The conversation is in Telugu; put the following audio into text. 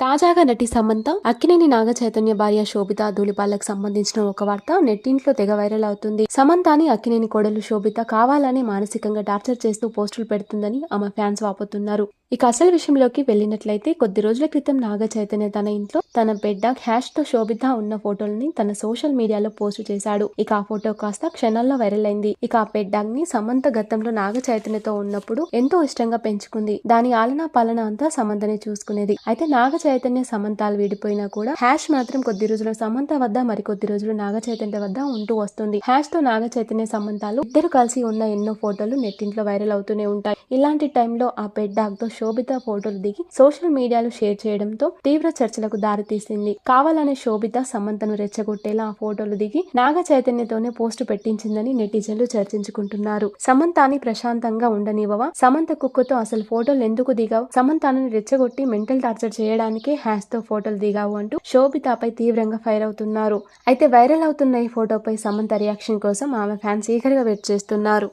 తాజాగా నటి సమంత అక్కినేని నాగ చైతన్య భార్య శోభిత ధూళిపాలకు సంబంధించిన ఒక వార్త నెట్టింట్లో తెగ వైరల్ అవుతుంది. సమంతాని అక్కినేని కోడలు శోభిత కావాలని మానసికంగా టార్చర్ చేస్తూ పోస్టులు పెడుతుందని ఆమె ఫ్యాన్స్ వాపోతున్నారు. ఇక అసలు విషయంలోకి వెళ్ళినట్లయితే కొద్ది రోజుల క్రితం నాగ చైతన్య తన ఇంట్లో తన బిడ్డ హ్యాష్తో శోభిత ఉన్న ఫోటోల్ని తన సోషల్ మీడియాలో పోస్ట్ చేశాడు. ఇక ఆ ఫోటో కాస్త క్షణాల్లో వైరల్ అయింది. ఇక ఆ పెడ్డాగ్ని సమంత గతంలో నాగ చైతన్యతో ఉన్నప్పుడు ఎంతో ఇష్టంగా పెంచుకుంది. దాని ఆలనా పాలన అంతా సమంతనే చూసుకునేది. అయితే నాగ చైతన్య సమంతాలు విడిపోయినా కూడా హ్యాష్ మాత్రం కొద్ది రోజులు సమంత వద్ద మరికొద్ది రోజులు నాగ చైతన్య వద్ద ఉంటూ వస్తుంది. హ్యాష్తో నాగ చైతన్య సమంతాలు ఇద్దరు కలిసి ఉన్న ఎన్నో ఫోటోలు నెట్టింట్లో వైరల్ అవుతూనే ఉంటాయి. ఇలాంటి టైంలో ఆ పెడ్డాగ్తో శోభిత ఫోటోలు దిగి సోషల్ మీడియాలో షేర్ చేయడంతో తీవ్ర చర్చలకు దారితీసింది కావాలనే శోభిత సమంతను రెచ్చగొట్టేలా ఆ ఫోటోలు దిగి నాగ చైతన్యతోనే పోస్టు పెట్టించిందని నెటిజన్లు చర్చించుకుంటున్నారు. సమంతాని ప్రశాంతంగా ఉండనివ్వవా? సమంత కుక్కతో అసలు ఫోటోలు ఎందుకు దిగావు? సమంతాను రెచ్చగొట్టి మెంటల్ టార్చర్ చేయడానికే హ్యాష్తో ఫోటోలు దిగావు అంటూ శోభితపై తీవ్రంగా ఫైర్ అవుతున్నారు. అయితే వైరల్ అవుతున్న ఈ ఫోటోపై సమంత రియాక్షన్ కోసం ఆమె ఫ్యాన్స్ ఈగర్గా వెయిట్ చేస్తున్నారు.